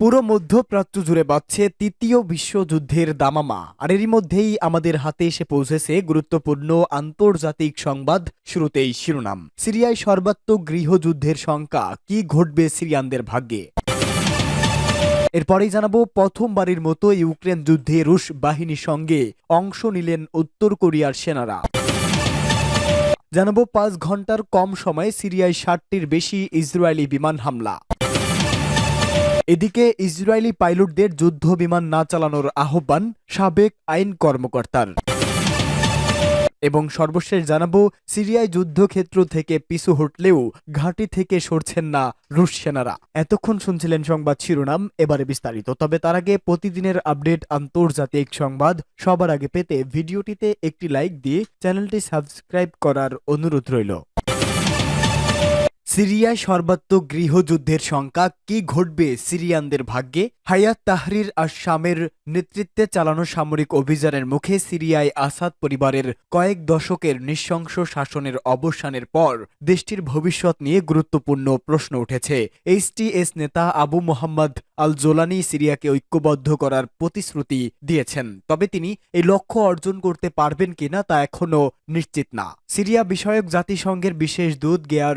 পুরো মধ্যপ্রাচ্য জুড়ে বাড়ছে তৃতীয় বিশ্বযুদ্ধের দামামা। আর এরই মধ্যেই আমাদের হাতে এসে পৌঁছেছে গুরুত্বপূর্ণ আন্তর্জাতিক সংবাদ শুরুতেই শিরোনাম। সিরিয়ায় সর্বাত্মক গৃহযুদ্ধের শঙ্কা, কি ঘটবে সিরিয়ানদের ভাগ্যে? এরপরেই জানাব, প্রথমবারের মতো ইউক্রেন যুদ্ধে রুশ বাহিনীর সঙ্গে অংশ নিলেন উত্তর কোরিয়ার সেনারা। জানাব, পাঁচ ঘণ্টার কম সময়ে সিরিয়ায় ষাটটির বেশি ইসরায়েলি বিমান হামলা। এদিকে ইসরায়েলি পাইলটদের যুদ্ধ বিমান না চালানোর আহ্বান সাবেক আইন কর্মকর্তার। এবং সর্বশেষ জানাব, সিরিয়ায় যুদ্ধক্ষেত্র থেকে পিছু হটলেও ঘাঁটি থেকে সরছেন না রুশ সেনারা। এতক্ষণ শুনছিলেন সংবাদ শিরোনাম, এবারে বিস্তারিত। তবে তার আগে প্রতিদিনের আপডেট আন্তর্জাতিক সংবাদ, সবার আগে পেতে ভিডিওটিতে একটি লাইক দিয়ে চ্যানেলটি সাবস্ক্রাইব করার অনুরোধ রইল। সিরিয়ায় সর্বাত্মক গৃহযুদ্ধের শঙ্কা কি ঘটবে সিরিয়ানদের ভাগ্যে? হায়াত তাহরির আসামের নেতৃত্বে চালানো সামরিক অভিযানের মুখে সিরিয়ায় আসাদ পরিবারের কয়েক দশকের নৃশংস শাসনের অবসানের পর দেশটির ভবিষ্যৎ নিয়ে গুরুত্বপূর্ণ প্রশ্ন উঠেছে। এইচটিএস নেতা আবু মোহাম্মদ আল জোলানি সিরিয়াকে ঐক্যবদ্ধ করার প্রতিশ্রুতি দিয়েছেন। তবে তিনি এই লক্ষ্য অর্জন করতে পারবেন কিনা তা এখনও নিশ্চিত না। সিরিয়া বিষয়ক জাতিসংঘের বিশেষ দূত গেয়ার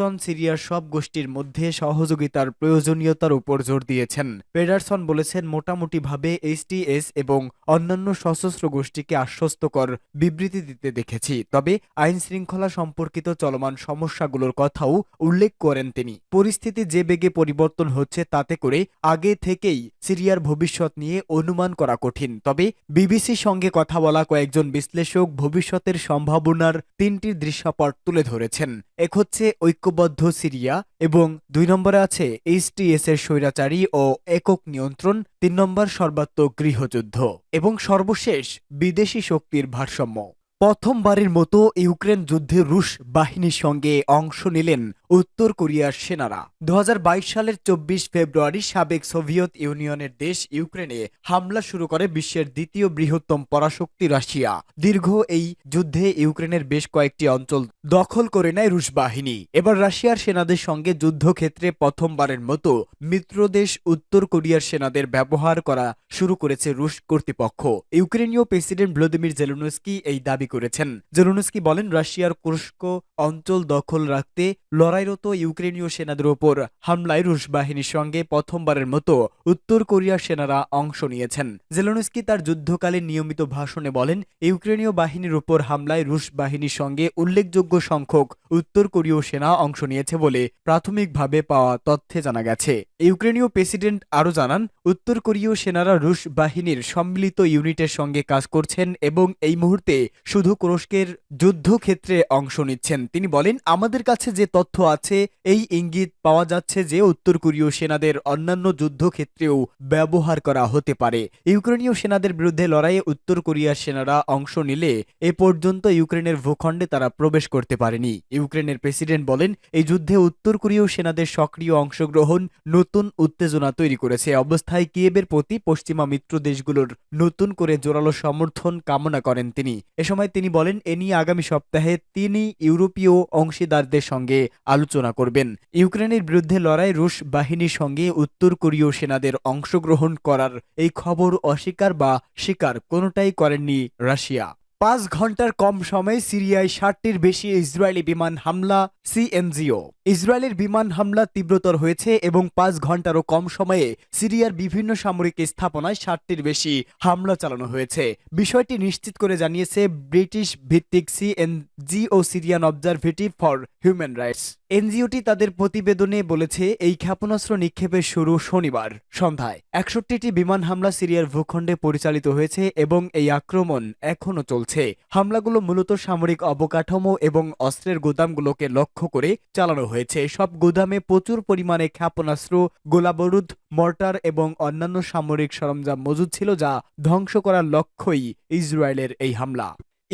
পেডারসন সিরিয়ার সব গোষ্ঠীর মধ্যে সহযোগিতার প্রয়োজনীয়তার উপর জোর দিয়েছেন। পেডারসন বলেছেন, মোটামুটিভাবে এইচটিএস এবং অন্যান্য সশস্ত্র গোষ্ঠীকে আশ্বস্তকর বিবৃতি দিতে দেখেছি। তবে আইন শৃঙ্খলা সম্পর্কিত চলমান সমস্যাগুলোর কথাও উল্লেখ করেন তিনি। পরিস্থিতি যে বেগে পরিবর্তন হচ্ছে তাতে করে আগে থেকেই সিরিয়ার ভবিষ্যৎ নিয়ে অনুমান করা কঠিন। তবে বিবিসির সঙ্গে কথা বলা কয়েকজন বিশ্লেষক ভবিষ্যতের সম্ভাবনার তিনটি দৃশ্যপট তুলে ধরেছেন। এক হচ্ছে ঐক্যবদ্ধ সিরিয়া এবং দুই নম্বরে আছে এইচটিএস এর স্বৈরাচারী ও একক নিয়ন্ত্রণ, তিন নম্বর সর্বাত্মক গৃহযুদ্ধ এবং সর্বশেষ বিদেশি শক্তির ভারসাম্য। প্রথমবারের মতো ইউক্রেন যুদ্ধে রুশ বাহিনীর সঙ্গে অংশ নিলেন উত্তর কোরিয়ার সেনারা। দু হাজার বাইশ সালের চব্বিশ ফেব্রুয়ারি সাবেক সোভিয়েত ইউনিয়নের দেশ ইউক্রেনে হামলা শুরু করে বিশ্বের দ্বিতীয় বৃহত্তম পরাশক্তি রাশিয়া। দীর্ঘ এই যুদ্ধে ইউক্রেনের বেশ কয়েকটি অঞ্চল দখল করে নেয় রুশ বাহিনী। এবার রাশিয়ার সেনাদের সঙ্গে যুদ্ধক্ষেত্রে প্রথমবারের মতো মিত্রদেশ উত্তর কোরিয়ার সেনাদের ব্যবহার করা শুরু করেছে রুশ কর্তৃপক্ষ। ইউক্রেনীয় প্রেসিডেন্ট ভ্লাদিমির জেলুনস্কি এই দাবি করেছেন। জেলুনস্কি বলেন, রাশিয়ার কুর্স্ক অঞ্চল দখল রাখতে লড়াইরত ইউক্রেনীয় সেনাদের ওপর হামলায় রুশ বাহিনীর সঙ্গে প্রথমবারের মতো উত্তর কোরিয়ার সেনারা অংশ নিয়েছেন। জেলুনস্কি তার যুদ্ধকালীন নিয়মিত ভাষণে বলেন, ইউক্রেনীয় বাহিনীর উপর হামলায় রুশ বাহিনীর সঙ্গে উল্লেখযোগ্য সংখ্যক উত্তর কোরীয় সেনা অংশ নিয়েছে বলে প্রাথমিকভাবে পাওয়া তথ্যে জানা গেছে। ইউক্রেনীয় প্রেসিডেন্ট আরও জানান, উত্তর কোরীয় সেনারা রুশ বাহিনীর সম্মিলিত ইউনিটের সঙ্গে কাজ করছেন এবং এই মুহূর্তে শুধু তুরস্কের যুদ্ধক্ষেত্রে অংশ নিচ্ছেন। তিনি বলেন, আমাদের কাছে যে তথ্য আছে, এই ইঙ্গিত পাওয়া যাচ্ছে যে উত্তর কোরীয় সেনাদের অন্যান্য যুদ্ধক্ষেত্রেও ব্যবহার করা হতে পারে। ইউক্রেনীয় সেনাদের বিরুদ্ধে লড়াইয়ে উত্তর কোরিয়ার সেনারা অংশ নিলে এ পর্যন্ত ইউক্রেনের ভূখণ্ডে তারা প্রবেশ করতে পারেনি। ইউক্রেনের প্রেসিডেন্ট বলেন, এই যুদ্ধে উত্তর কোরীয় সেনাদের সক্রিয় অংশগ্রহণ নতুন উত্তেজনা তৈরি করেছে। অবস্থায় কিয়েবের প্রতি পশ্চিমা মিত্র দেশগুলোর নতুন করে জোরালো সমর্থন কামনা করেন তিনি। এ সময় তিনি বলেন, এ নিয়ে আগামী সপ্তাহে তিনি ইউরোপীয় অংশীদারদের সঙ্গে আলোচনা করবেন। ইউক্রেনের বিরুদ্ধে লড়াই রুশ বাহিনীর সঙ্গে উত্তর কোরীয় সেনাদের অংশগ্রহণ করার এই খবর অস্বীকার বা স্বীকার কোনোটাই করেননি রাশিয়া। পাঁচ ঘণ্টার কম সময়ে সিরিয়ায় ষাটটির বেশি ইসরায়েলি বিমান হামলা, সিএনজিও। ইসরায়েলের বিমান হামলা তীব্রতর হয়েছে এবং পাঁচ ঘন্টারও কম সময়ে সিরিয়ার বিভিন্ন সামরিক স্থাপনায় ষাটটির বেশি হামলা চালানো হয়েছে। বিষয়টি নিশ্চিত করে জানিয়েছে ব্রিটিশ ভিত্তিক সিএনজিও Syrian observatory for human rights এনজিওটি তাদের প্রতিবেদনে বলেছে, এই ক্ষেপণাস্ত্র নিক্ষেপের শুরু শনিবার সন্ধ্যায়। একষট্টিটি বিমান হামলা সিরিয়ার ভূখণ্ডে পরিচালিত হয়েছে এবং এই আক্রমণ এখনও চলছে। হামলাগুলো মূলত সামরিক অবকাঠামো এবং অস্ত্রের গোদামগুলোকে লক্ষ্য করে চালানো হয়েছে। সব গোদামে প্রচুর পরিমাণে ক্ষেপণাস্ত্র, গোলাবারুদ, মর্টার এবং অন্যান্য সামরিক সরঞ্জাম মজুদ ছিল যা ধ্বংস করার লক্ষ্যই ইসরায়েলের এই হামলা।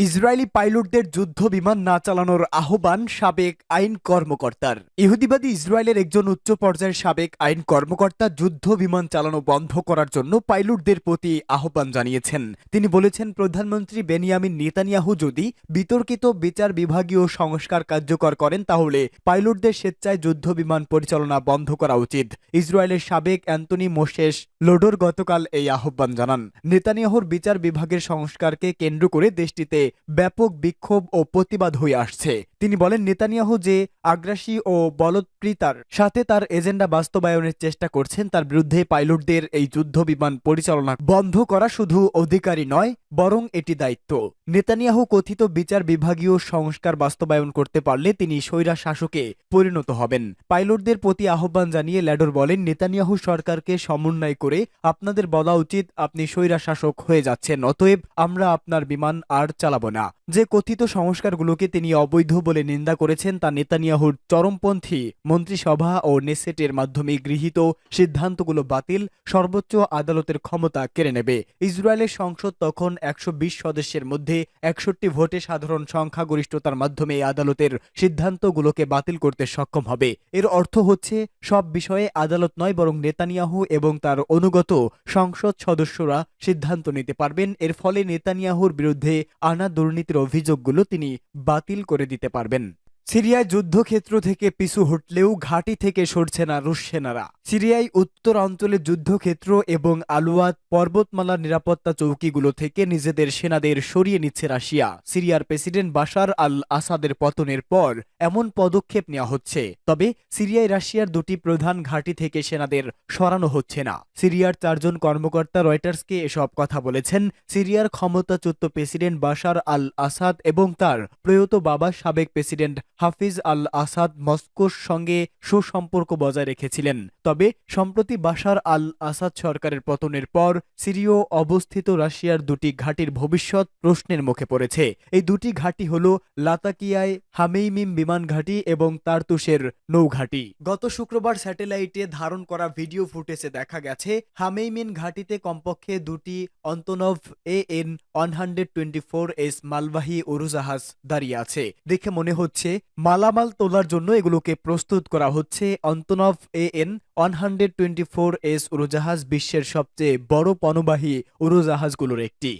ইসরায়েলি পাইলটদের যুদ্ধ বিমান না চালানোর আহ্বান সাবেক আইন কর্মকর্তার। ইহুদিবাদী ইসরায়েলের একজন উচ্চ পর্যায়ের সাবেক আইন কর্মকর্তা যুদ্ধ বিমান চালানো বন্ধ করার জন্য পাইলটদের প্রতি আহ্বান জানিয়েছেন। তিনি বলেছেন, প্রধানমন্ত্রী বেনিয়ামিন নেতানিয়াহু যদি বিতর্কিত বিচার বিভাগীয় সংস্কার কার্যকর করেন, তাহলে পাইলটদের স্বেচ্ছায় যুদ্ধ বিমান পরিচালনা বন্ধ করা উচিত। ইসরায়েলের সাবেক অ্যান্টনি মোশেস লোডোর গতকাল এই আহ্বান জানান। নেতানিয়াহুর বিচার বিভাগের সংস্কারকে কেন্দ্র করে দেশটিতে ব্যাপক বিক্ষোভ ও প্রতিবাদ হয়ে আসছে। তিনি বলেন, নেতানিয়াহু যে আগ্রাসী ও বলৎপ্রীতার সাথে তার এজেন্ডা বাস্তবায়নের চেষ্টা করছেন, তার বিরুদ্ধে পাইলটদের এই যুদ্ধ বিমান পরিচালনা বন্ধ করা শুধু অধিকারী নয়, বরং এটি দায়িত্ব। নেতানিয়াহু কথিত বিচার বিভাগীয় সংস্কার বাস্তবায়ন করতে পারলে তিনি স্বৈরা শাসকে পরিণত হবেন। পাইলটদের প্রতি আহ্বান জানিয়ে ল্যাডর বলেন, নেতানিয়াহু সরকারকে সমন্বয় করে আপনাদের বলা উচিত, আপনি স্বৈরা শাসক হয়ে যাচ্ছেন, অতএব আমরা আপনার বিমান আর চালাবো না। যে কথিত সংস্কারগুলোকে তিনি অবৈধ বলে নিন্দা করেছেন তা নেতানিয়াহুর চরমপন্থী মন্ত্রিসভা ও নেসেটের মাধ্যমে গৃহীত সিদ্ধান্তগুলো বাতিল, সর্বোচ্চ আদালতের ক্ষমতা কেড়ে নেবে। ইসরায়েলের সংসদ তখন একশো সদস্যের মধ্যে একষট্টি ভোটে সাধারণ সংখ্যাগরিষ্ঠতার মাধ্যমে আদালতের সিদ্ধান্তগুলোকে বাতিল করতে সক্ষম হবে। এর অর্থ হচ্ছে, সব বিষয়ে আদালত নয়, বরং নেতানিয়াহু এবং তার অনুগত সংসদ সদস্যরা সিদ্ধান্ত নিতে পারবেন। এর ফলে নেতানিয়াহুর বিরুদ্ধে আনা দুর্নীতির অভিযোগগুলো তিনি বাতিল করে দিতে পারবেন। সিরিয়ায় যুদ্ধক্ষেত্র থেকে পিছু হটলেও ঘাঁটি থেকে সরছে না রুশ সেনারা। সিরিয়ায় উত্তর অঞ্চলের যুদ্ধক্ষেত্র এবং আলুয়াত পর্বতমালার নিরাপত্তা চৌকিগুলো থেকে নিজেদের সেনাদের সরিয়ে নিচ্ছে রাশিয়া। সিরিয়ার প্রেসিডেন্ট বাশার আল আসাদের পতনের পর এমন পদক্ষেপ নেওয়া হচ্ছে। তবে সিরিয়ায় রাশিয়ার দুটি প্রধান ঘাঁটি থেকে সেনাদের সরানো হচ্ছে না। সিরিয়ার চারজন কর্মকর্তা রয়টার্সকে এসব কথা বলেছেন। সিরিয়ার ক্ষমতাচ্যুত প্রেসিডেন্ট বাশার আল আসাদ এবং তার প্রয়াত বাবা সাবেক প্রেসিডেন্ট হাফিজ আল আসাদ মস্কোর সঙ্গে সুসম্পর্ক বজায় রেখেছিলেন। তবে সম্প্রতি বাশার আল আসাদ সরকারের পতনের পর সিরিয় অবস্থিত রাশিয়ার দুটি ঘাঁটির ভবিষ্যৎ প্রশ্নের মুখে পড়েছে। এই দুটি ঘাঁটি হল লাতাকিয়ায় হামেইমিম বিমান ঘাঁটি এবং তারতুসের নৌঘাঁটি। গত শুক্রবার স্যাটেলাইটে ধারণ করা ভিডিও ফুটেজে দেখা গেছে, হামেইমিন ঘাঁটিতে কমপক্ষে দুটি Antonov A N one hundred twenty four S মালবাহী উড়োজাহাজ দাঁড়িয়ে আছে। দেখে মনে হচ্ছে মালামাল তোলার জন্য এগুলোকে প্রস্তুত করা হচ্ছে। Antonov A N one hundred twenty four S উড়োজাহাজ বিশ্বের সবচেয়ে বড় পণবাহী উড়োজাহাজগুলোর একটি।